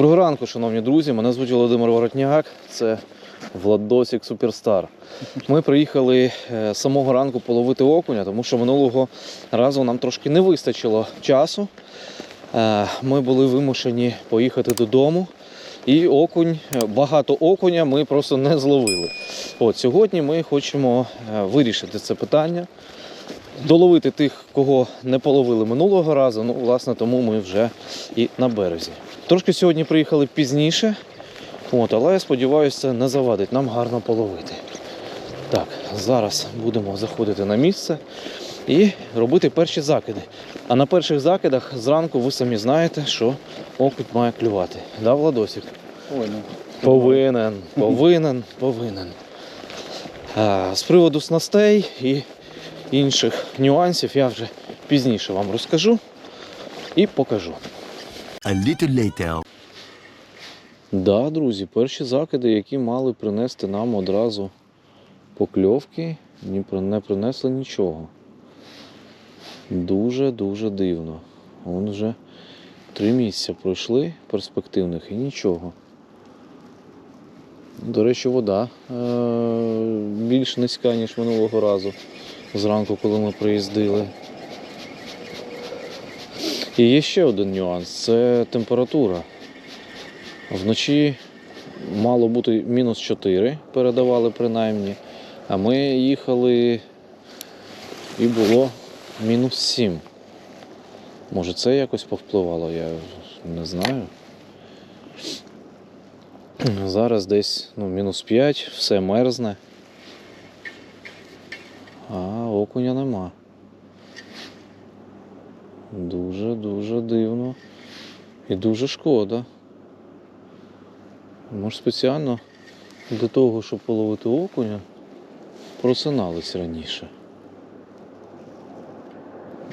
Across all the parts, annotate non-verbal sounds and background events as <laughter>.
Доброго ранку, шановні друзі. Мене звуть Володимир Воротняк. Це Владосік Суперстар. Ми приїхали е, з самого ранку половити окуня, тому що минулого разу нам трошки не вистачило часу. Е, Ми були вимушені поїхати додому. І окунь, е, багато окуня ми просто не зловили. От сьогодні ми хочемо вирішити це питання, доловити тих, кого не половили минулого разу. Ну, власне, тому ми вже і на березі. Трошки сьогодні приїхали пізніше, от, але я сподіваюся, це не завадить нам гарно половити. Так, зараз будемо заходити на місце і робити перші закиди. А на перших закидах зранку ви самі знаєте, що окунь має клювати. Да, Владосик? Ну. Повинен, повинен, повинен. А, з приводу снастей і інших нюансів я вже пізніше вам розкажу і покажу. A little later. Да, друзі, перші закиди, які мали принести нам одразу покльовки, не принесли нічого. Дуже-дуже дивно. Вон вже три місяці пройшли перспективних і нічого. До речі, вода е- більш низька, ніж минулого разу зранку, коли ми приїздили. І є ще один нюанс це температура. Вночі мало бути мінус 4, передавали принаймні, а ми їхали і було мінус 7. Може це якось повпливало, я не знаю. Зараз десь ну, мінус 5, все мерзне. А окуня нема. Дуже-дуже дивно. І дуже шкода. Може спеціально для того, щоб половити окуня, просинались раніше.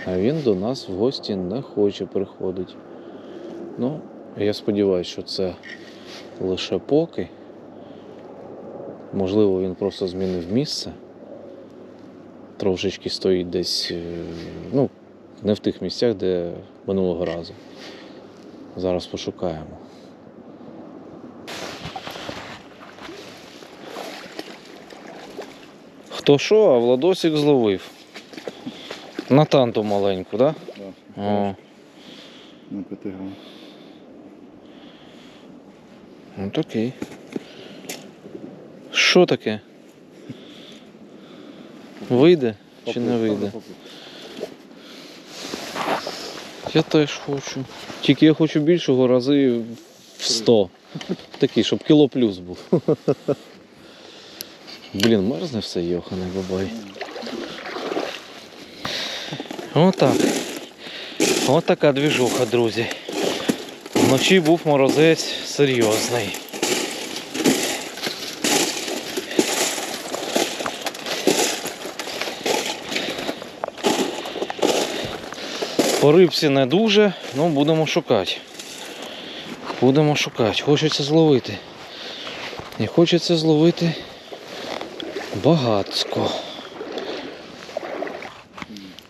А він до нас в гості не хоче приходити. Ну, я сподіваюся, що це лише поки. Можливо, він просто змінив місце. Трошечки стоїть десь, е, ну, не в тих місцях, де минулого разу. Зараз пошукаємо. Хто що, а Владосик зловив. На танту маленьку, так? Да. О, На 5 грам. ну такий. Що таке? Вийде чи не вийде? Я теж хочу. Тільки я хочу більшого рази в 100. Такий, щоб кіло плюс був. Блін, мерзне все, йоханий бабай. Отак. Отака двіжуха, друзі. Вночі був морозець серйозний. По рибці не дуже, ну будемо шукати. Будемо шукати. Хочеться зловити. І хочеться зловити багацько.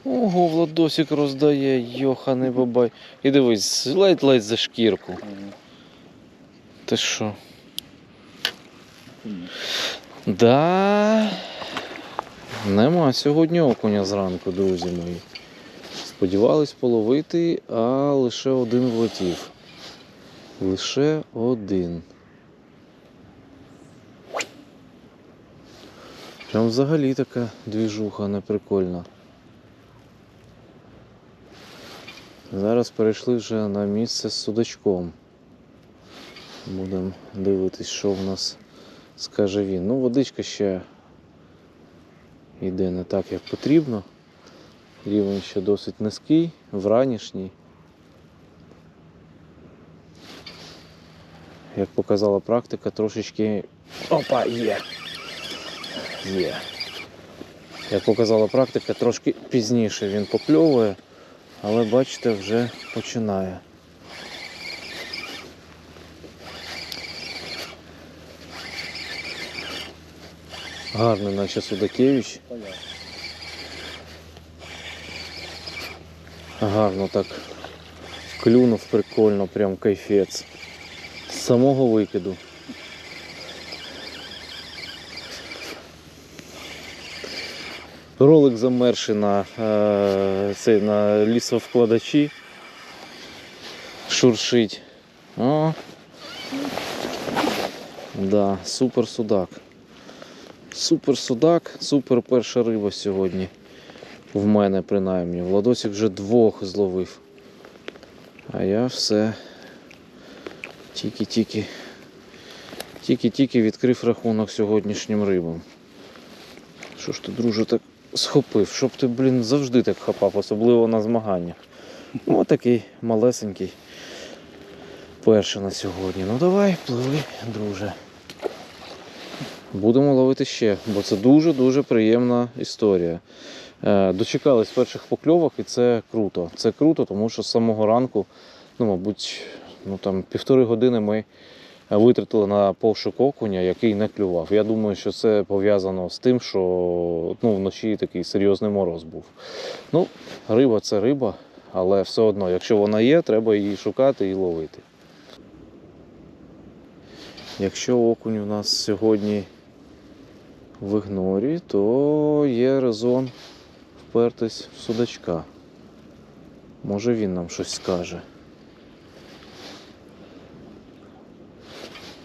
Ого, Владосик роздає, йоханий бабай. І дивись, ледь-ледь за шкірку. Ти що? Да. Нема сьогодні окуня зранку, друзі мої. Сподівались половити, а лише один влетів. Лише один. Прям взагалі така двіжуха неприкольна. Зараз перейшли вже на місце з судачком. Будемо дивитись, що в нас скаже він. Ну, водичка ще йде не так, як потрібно. Рівень ще досить низький, вранішній. Як показала практика, трошечки. Опа, є! Є. Як показала практика, трошки пізніше він покльовує, але бачите, вже починає. Гарний, наче Судакевич. Гарно так клюнув прикольно, прям кайфець. З самого викиду. Ролик замерший на, е, цей, на лісовкладачі. Шуршить. О. Да, супер судак. Супер судак, супер перша риба сьогодні. В мене принаймні. Владосик вже двох зловив. А я все тільки-тільки. Тільки-тільки відкрив рахунок сьогоднішнім рибам. Що ж ти, друже, так схопив? Щоб ти, блін, завжди так хапав, особливо на змаганнях. Ну, такий малесенький. Перший на сьогодні. Ну давай, пливи, друже. Будемо ловити ще, бо це дуже-дуже приємна історія. Е, Дочекались перших покльовок, і це круто. Це круто, тому що з самого ранку, ну, мабуть, ну, там, півтори години ми витратили на пошук окуня, який не клював. Я думаю, що це пов'язано з тим, що ну, вночі такий серйозний мороз був. Ну, риба це риба, але все одно, якщо вона є, треба її шукати і ловити. Якщо окунь у нас сьогодні в ігнорі, то є резон впертись в судачка. Може він нам щось скаже.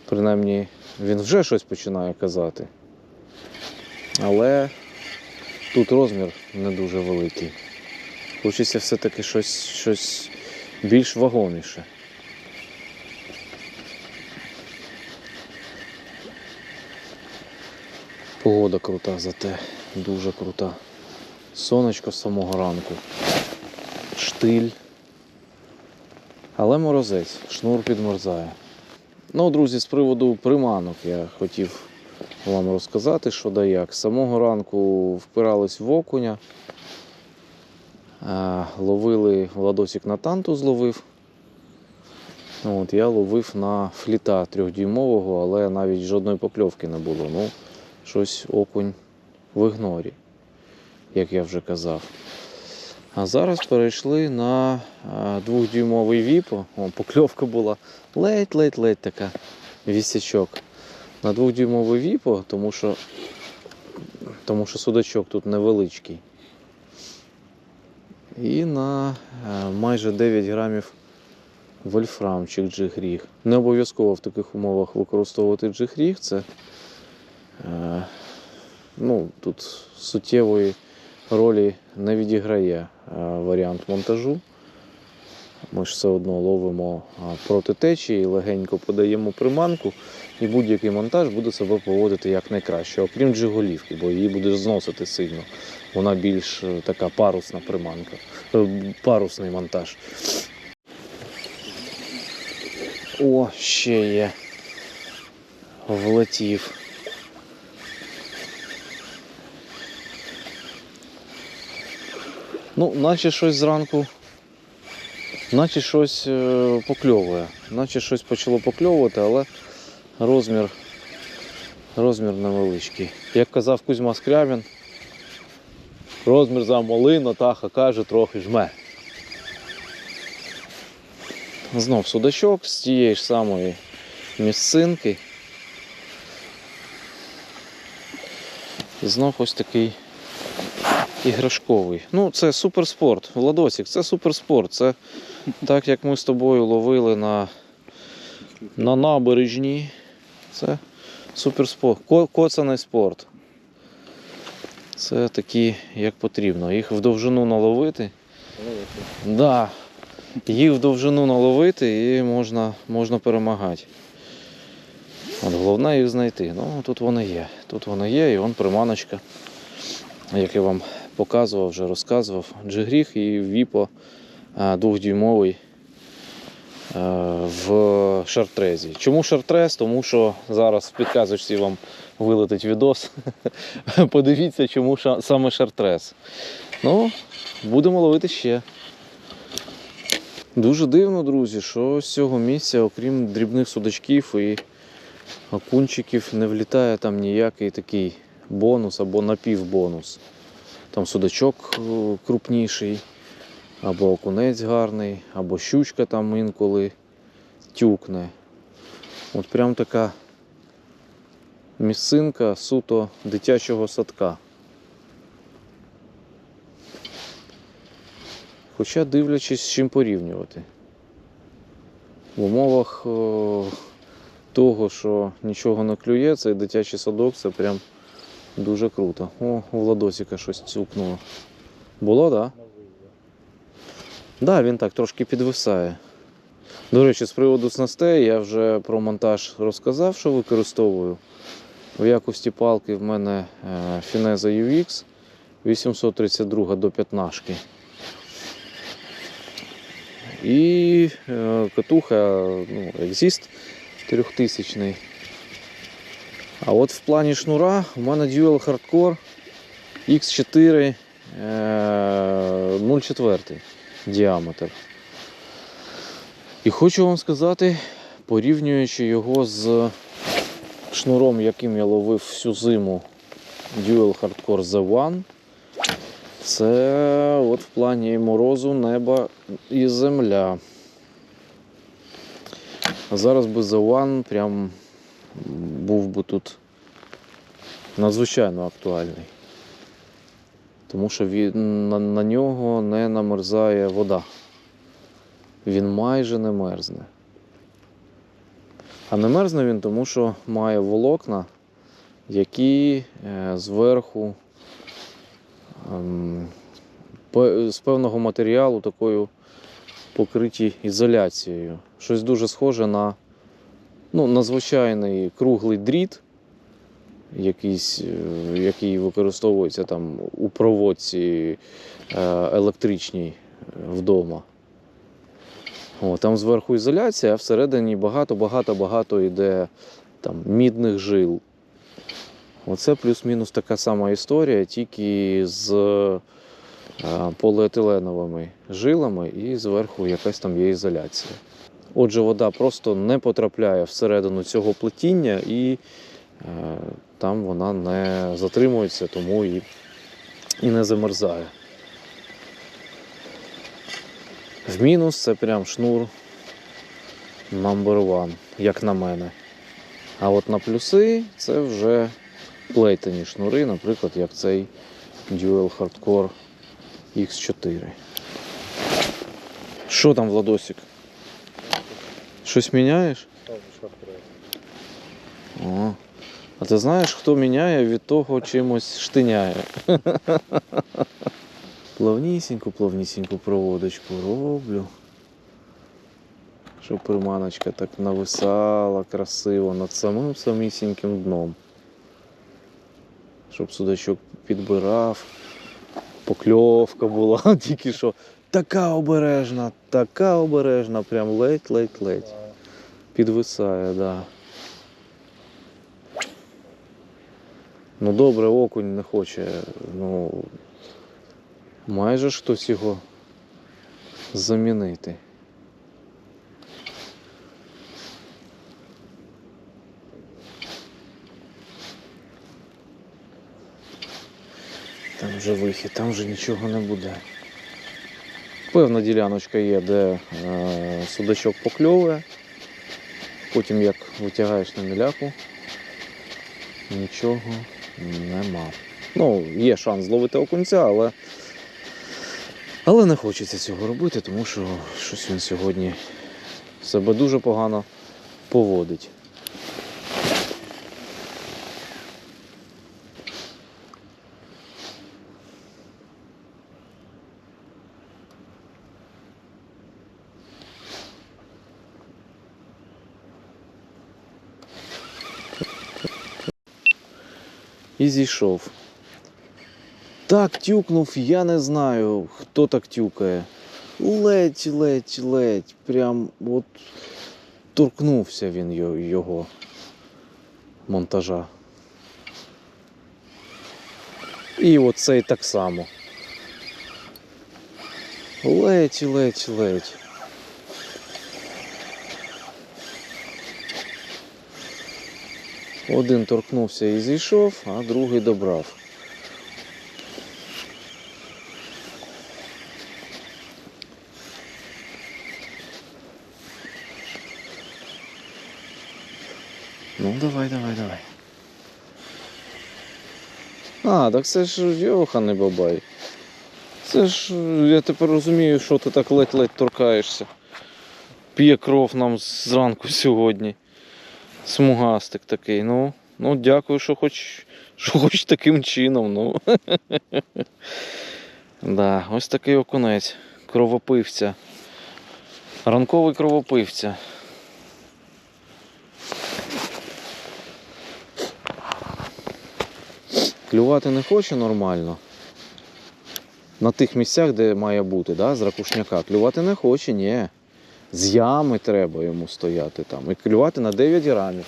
Принаймні, він вже щось починає казати. Але тут розмір не дуже великий. Хочеться все-таки щось, щось більш вагоміше. Погода крута зате, дуже крута. Сонечко з самого ранку. Штиль. Але морозець, шнур підмерзає. Ну, друзі, з приводу приманок я хотів вам розказати, що да як. З самого ранку впирались в окуня. Ловили Владосик на танту зловив. От, я ловив на фліта трьохдюймового, але навіть жодної покльовки не було. Ну, щось окунь в ігнорі, як я вже казав. А зараз перейшли на двохдюймовий віпо. О, покльовка була ледь-ледь-ледь така вісячок. На двохдюймовий віпо, тому що, тому що судачок тут невеличкий. І на майже 9 грамів вольфрамчик джигріг. Не обов'язково в таких умовах використовувати джигріг. Це Е, ну, тут суттєвої ролі не відіграє е, варіант монтажу. Ми ж все одно ловимо е, проти течії, легенько подаємо приманку, і будь-який монтаж буде себе поводити як найкраще, окрім джиголівки, бо її буде зносити сильно. Вона більш е, така парусна приманка, парусний монтаж. О, ще є. Влетів. Ну, наче щось зранку, наче щось е, покльовує. Наче щось почало покльовувати, але розмір, розмір невеличкий. Як казав Кузьма Скрябін, розмір замалий, Натаха каже, трохи жме. Знов судачок з тієї ж самої місцинки. І знов ось такий іграшковий. Ну, це суперспорт. Владосік, це суперспорт. Це так як ми з тобою ловили на, на набережні. Це суперспорт. Ко- Коцаний спорт. Це такі, як потрібно. Їх в довжину наловити. Да. Їх в довжину наловити і можна, можна перемагати. От головне їх знайти. Ну, тут вони є. Тут вони є, і вон приманочка, як я вам показував, вже розказував. Джигріг і Віпо двохдюймовий в шартрезі. Чому шартрез? Тому що зараз в підказочці вам вилетить відос. <laughs> Подивіться, чому саме шартрез. Ну, будемо ловити ще. Дуже дивно, друзі, що з цього місця, окрім дрібних судачків і окунчиків, не влітає там ніякий такий бонус або напівбонус. Там судачок е, крупніший, або окунець гарний, або щучка там інколи тюкне. От прям така місцинка суто дитячого садка. Хоча дивлячись, з чим порівнювати. В умовах о, того, що нічого не клює, цей дитячий садок це прям дуже круто. О, у Владосіка щось цукнуло. Було, так? Да? Так, да, він так трошки підвисає. До речі, з приводу снастей я вже про монтаж розказав, що використовую. В якості палки в мене Fineza UX 832 до 15. І е, катуха ну, Exist 3000. А от в плані шнура у мене Dual Hardcore X4 е, 0,4 діаметр. І хочу вам сказати, порівнюючи його з шнуром, яким я ловив всю зиму Dual Hardcore Z1, це от в плані морозу неба і земля. А зараз би Z1 прям був би тут надзвичайно актуальний. Тому що він, на, на нього не намерзає вода. Він майже не мерзне. А не мерзне він тому, що має волокна, які е, зверху ем, з певного матеріалу такою покриті ізоляцією. Щось дуже схоже на, ну, на круглий дріт, якийсь, е, який використовується там у проводці е, електричній вдома. О, там зверху ізоляція, а всередині багато-багато-багато йде там, мідних жил. Оце плюс-мінус така сама історія, тільки з е, поліетиленовими жилами і зверху якась там є ізоляція. Отже, вода просто не потрапляє всередину цього плетіння і е, там вона не затримується, тому і, і не замерзає. В мінус це прям шнур number one, як на мене. А от на плюси це вже плейтені шнури, наприклад, як цей Dual Hardcore X4. Що там, Владосик? Щось міняєш? О. А ти знаєш, хто міняє від того чимось штиняє? <laughs> Плавнісіньку, плавнісіньку проводочку роблю. Щоб приманочка так нависала красиво над самим самісіньким дном. Щоб судачок підбирав. Покльовка була <laughs> тільки що. Така обережна, така обережна, прям ледь-ледь-ледь. Підвисає, так. Да. Ну добре, окунь не хоче. Ну, майже ж хтось його замінити. Там вже вихід, там вже нічого не буде. Певна діляночка є, де е, судачок покльовує. Потім як витягаєш на міляку, нічого нема. Ну, є шанс зловити окунця, але, але не хочеться цього робити, тому що щось він сьогодні себе дуже погано поводить. І зійшов. Так тюкнув, я не знаю, хто так тюкає. Ледь, ледь, ледь. Прям от торкнувся він його монтажа. І оцей так само. Ледь, ледь, ледь. Один торкнувся і зійшов, а другий добрав. Ну, давай, давай, давай. А, так це ж Йоханий бабай. Це ж, я тепер розумію, що ти так ледь-ледь торкаєшся. П'є кров нам зранку сьогодні. Смугастик такий. Ну, ну дякую, що хоч, що хоч таким чином. Ну. <laughs> да, ось такий окунець. Кровопивця. Ранковий кровопивця. Клювати не хоче нормально. На тих місцях, де має бути, да, з ракушняка. Клювати не хоче, ні. З ями треба йому стояти там. І клювати на 9 грамів.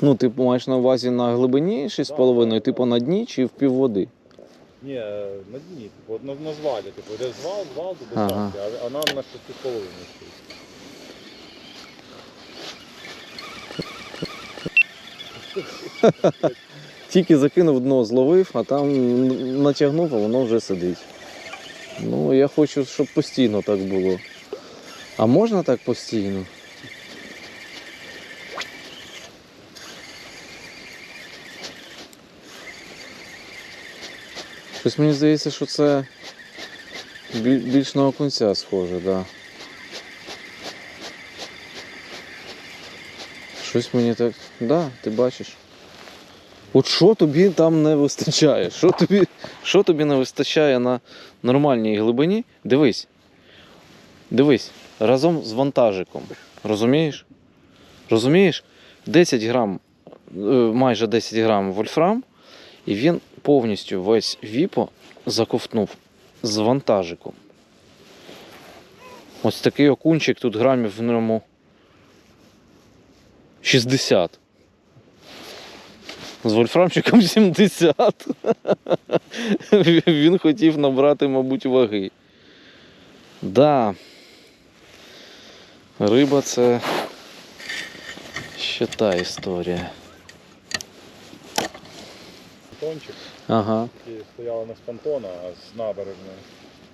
Ну, ти маєш на увазі на глибині 6,5, типу на дні чи в півводи? Ні, на дні, типу, на, на звалі, типу, йде звал, звал до Ага. а, а нам на 6,5 стоїть. Тільки закинув дно, зловив, а там натягнув, а воно вже сидить. Ну, я хочу, щоб постійно так було. А можна так постійно? Щось мені здається, що це більш на окунця схоже, так. Да. Щось мені так. Да, ти бачиш. От що тобі там не вистачає? Що тобі, що тобі не вистачає на нормальній глибині? Дивись. Дивись, разом з вантажиком. Розумієш? Розумієш? 10 грам, е, майже 10 грам вольфрам, і він повністю весь віпо заковтнув з вантажиком. Ось такий окунчик, тут грамів в ньому 60. З вольфрамчиком 70. <laughs> Він хотів набрати, мабуть, ваги. Да. Риба це ще та історія. Пончик, Ага. які стояли не з понтона, а з набережної.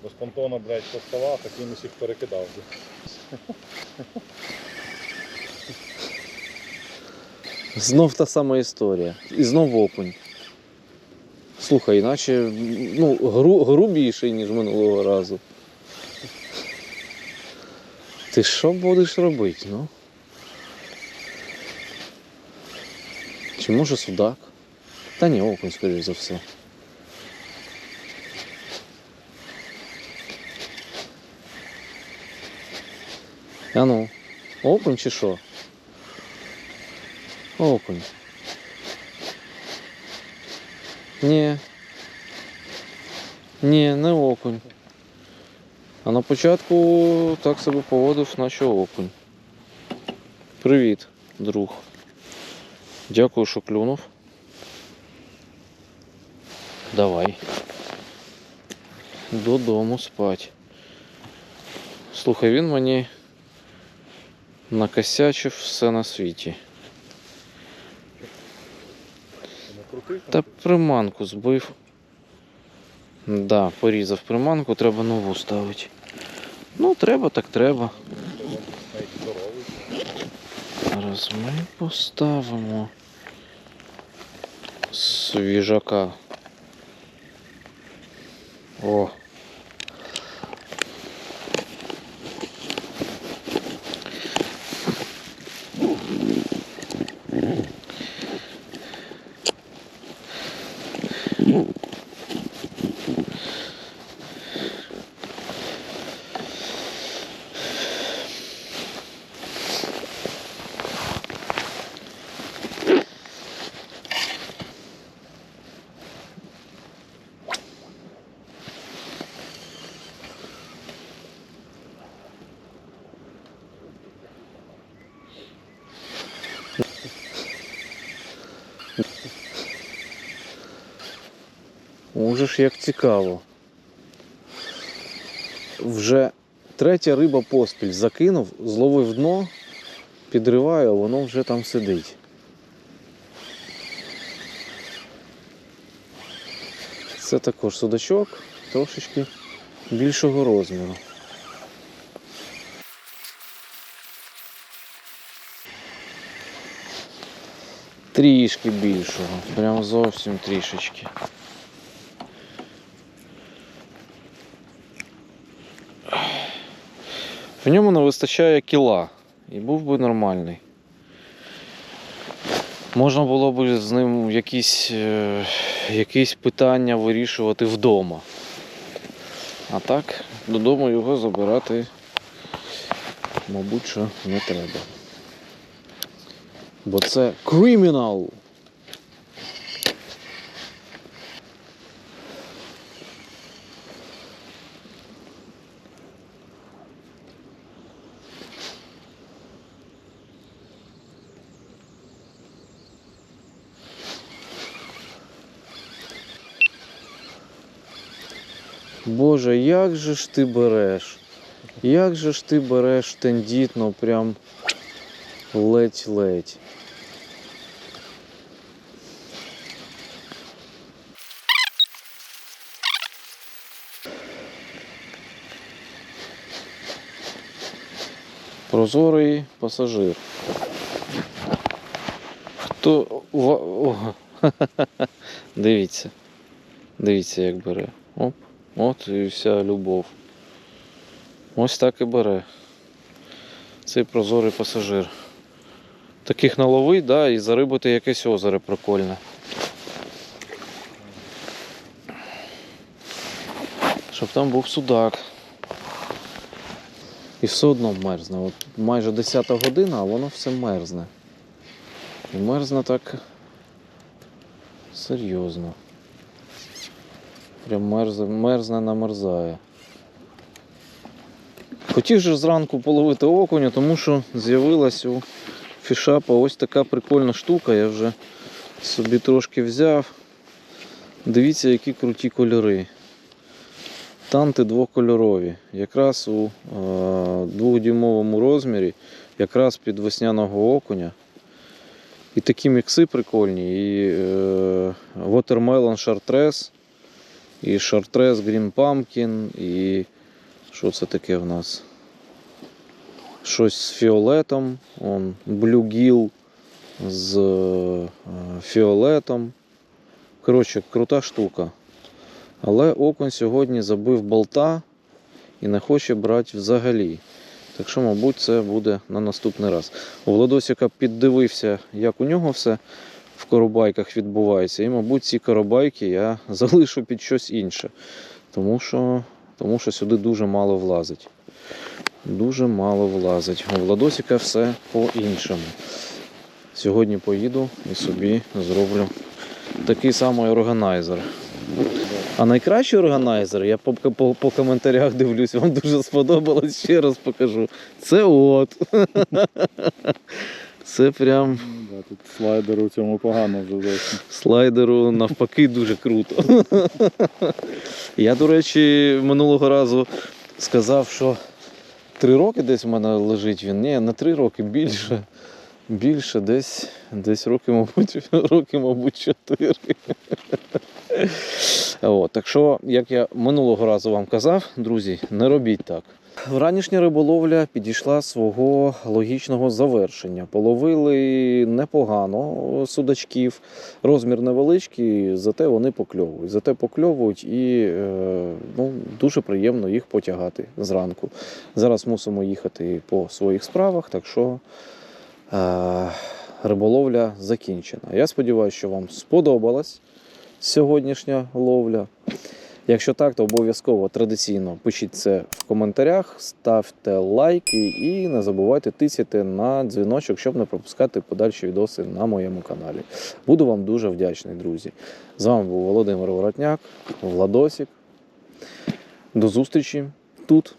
Бо з понтона, блядь, поставав, так він усіх перекидав. Знов та сама історія. І знов окунь. Слухай, іначе ну, гру, грубіший, ніж минулого разу. Ти що будеш робити, ну? Чи може судак? Та ні, окунь, скоріш за все. А ну, окунь чи що? Окунь. Ні. Ні, не окунь. А на початку так себе поводив, наче окунь. Привіт, друг. Дякую, що клюнув. Давай. Додому спать. Слухай, він мені накосячив все на світі. Ти не крутив? Та приманку збив. Да, порізав приманку, треба нову ставити. Ну, треба, так треба. Зараз ми поставимо свіжака. О. Mm-hmm. Уже ж як цікаво. Вже третя риба поспіль закинув, зловив дно, підриваю, а воно вже там сидить. Це також судачок, трошечки більшого розміру. Трішки більшого, прям зовсім трішечки. В ньому не вистачає кіла і був би нормальний. Можна було б з ним якісь, е, якісь питання вирішувати вдома. А так, додому його забирати, мабуть, що не треба. Бо це кримінал. Боже, як же ж ти береш? Як же ж ти береш тендітно, прям ледь-ледь. Прозорий пасажир. Хто. О, <laughs> Дивіться. Дивіться, як бере. От і вся любов. Ось так і бере. Цей прозорий пасажир. Таких наловить, да, і зарибати якесь озеро прикольне. Щоб там був судак. І все одно мерзне. От майже 10 година, а воно все мерзне. І мерзне так серйозно. Прям мерзне, мерзне намерзає. Хотів же зранку половити окуня, тому що з'явилась у фішапа ось така прикольна штука. Я вже собі трошки взяв. Дивіться, які круті кольори. Танти двокольорові. Якраз у е, двохдюймовому розмірі, якраз під весняного окуня. І такі мікси прикольні. І е, Watermelon Chartres, і Chartres Green Pumpkin, і що це таке в нас? Щось з фіолетом, он, Gill з е, фіолетом. Коротше, крута штука. Але окунь сьогодні забив болта і не хоче брати взагалі. Так що, мабуть, це буде на наступний раз. У Владосика піддивився, як у нього все коробайках відбувається. І, мабуть, ці коробайки я <laughs> залишу під щось інше. Тому що, тому що сюди дуже мало влазить. Дуже мало влазить. У Владосика все по-іншому. Сьогодні поїду і собі зроблю такий самий органайзер. А найкращий органайзер, я по, по, по коментарях дивлюсь, вам <laughs> дуже сподобалось, ще раз покажу. Це от. <laughs> Це прям Да, тут слайдеру цьому погано вже зовсім. слайдеру навпаки дуже круто. Я, до речі, минулого разу сказав, що три роки десь в мене лежить він. Ні, не три роки, більше. Більше, десь, десь роки, мабуть, <laughs> роки, мабуть, чотири. От, так що, як я минулого разу вам казав, друзі, не робіть так. Ранішня риболовля підійшла свого логічного завершення. Половили непогано судачків, розмір невеличкий, зате вони покльовують. Зате покльовують і е, ну, дуже приємно їх потягати зранку. Зараз мусимо їхати по своїх справах, так що е, риболовля закінчена. Я сподіваюся, що вам сподобалась сьогоднішня ловля. Якщо так, то обов'язково традиційно пишіть це в коментарях, ставте лайки і не забувайте тисяти на дзвіночок, щоб не пропускати подальші відоси на моєму каналі. Буду вам дуже вдячний, друзі. З вами був Володимир Воротняк, Владосік. До зустрічі тут,